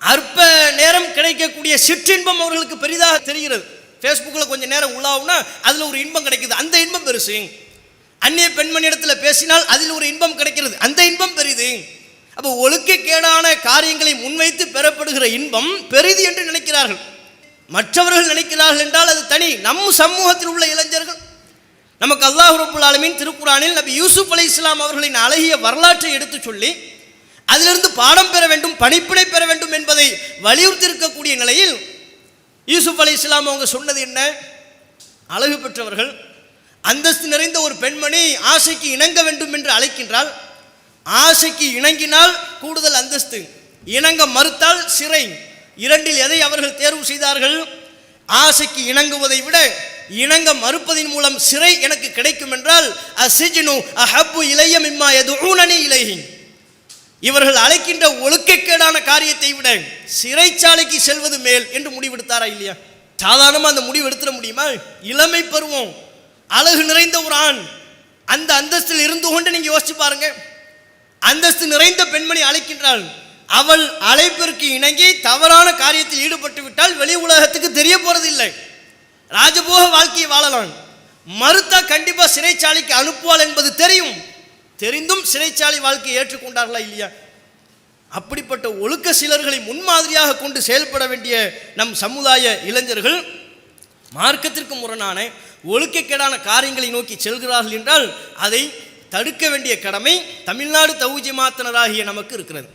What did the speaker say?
அற்ப நேரம் கிடைக்கக்கூடிய சிற்றின்பம் அவர்களுக்கு பெரிதாக தெரிகிறது. ஃபேஸ்புக்கில் கொஞ்சம் நேரம் உள்ளாவுனா அதில் ஒரு இன்பம் கிடைக்குது. அந்த இன்பம் பெருசு. அந்நிய பெண்மணியிடத்தில் பேசினால் அதில் ஒரு இன்பம் கிடைக்கிறது. அந்த இன்பம் பெரிது. அப்போ ஒழுக்கக்கேடான காரியங்களை முன்வைத்து பெறப்படுகிற இன்பம் பெரிது என்று நினைக்கிறார்கள். மற்றவர்கள் நினைக்கிறார்கள் என்றால் அது தனி. நம் சமூகத்தில் உள்ள இளைஞர்கள். நமக்கு அல்லாஹ் ரபுல் திருக்குறானில் நபி யூசுப் அலி இஸ்லாம் அவர்களின் அழகிய வரலாற்றை எடுத்து சொல்லி அதிலிருந்து பாடம் பெற வேண்டும் பணிப்பிடை பெற வேண்டும் என்பதை வலியுறுத்தி இருக்கக்கூடிய நிலையில் யூசுப் அலி இஸ்லாம் அவங்க சொன்னது என்ன? அழகு பெற்றவர்கள் அந்தஸ்து நிறைந்த ஒரு பெண்மணி ஆசைக்கு இணங்க வேண்டும் என்று அழைக்கின்றால் ஆசைக்கு இணங்கினால் கூடுதல் அந்தஸ்து இணங்க மறுத்தால் சிறை. இரண்டில் எதை அவர்கள் தேர்வு செய்தார்கள்? ஆசைக்கு இணங்குவதை விட இணங்க மறுப்பதின் மூலம் சிறை எனக்கு கிடைக்கும் என்றால் அசிஜினு அஹப்பு இளைய மிம்மா எது ஊனனி இலையின் இவர்கள் அழைக்கின்ற ஒழுக்கக்கேடான காரியத்தை விட சிறைச்சாலைக்கு செல்வது மேல் என்று முடிவெடுத்தாரா இல்லையா? சாதாரணமாக அந்த முடிவு எடுத்துட முடியுமா? இளமை பருவம் அழகு நிறைந்த ஒரு ஆண். அந்த அந்தஸ்தில் இருந்து கொண்டு நீங்கள் யோசிச்சு பாருங்க. அந்தஸ்து நிறைந்த பெண்மணி அழைக்கின்றாள். அவள் அழைப்பிற்கு இணங்கி தவறான காரியத்தில் ஈடுபட்டு விட்டால் வெளி உலகத்துக்கு தெரிய போகிறதில்லை ராஜபோக வாழ்க்கையை வாழலாம். மறுத்தா கண்டிப்பாக சிறைச்சாலைக்கு அனுப்புவாள் என்பது தெரியும். தெரிந்தும் சிறைச்சாலை வாழ்க்கையை ஏற்றுக்கொண்டார்களா இல்லையா? அப்படிப்பட்ட ஒழுக்க சிலர்களை முன்மாதிரியாக கொண்டு செயல்பட வேண்டிய நம் சமுதாய இளைஞர்கள் மார்க்கத்திற்கு முரணான ஒழுக்கக்கேடான காரியங்களை நோக்கி செல்கிறார்கள் என்றால் அதை தடுக்க வேண்டிய கடமை தமிழ்நாடு தௌஜி மாத்தினராகிய நமக்கு இருக்கிறது.